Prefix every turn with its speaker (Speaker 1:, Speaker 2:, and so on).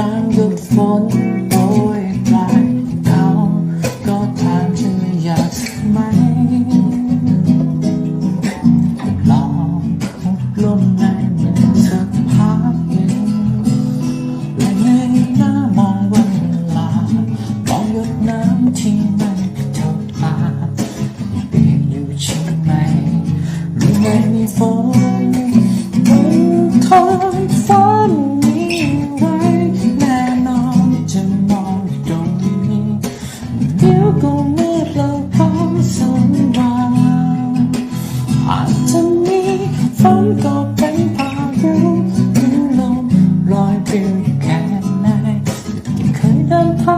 Speaker 1: ตางหยุดฝนโปรยปลายเขาก็ถามฉันอยากไหมลองลมในมันสักพักหนึ่งและเงหน้ามองวันลามองหยดน้ำที่มัท่าตาเปลี่ยนอยู่ใช่ไหมหรือไม่มีฝน ถึอแค่ไหนเคยเดินผ่าน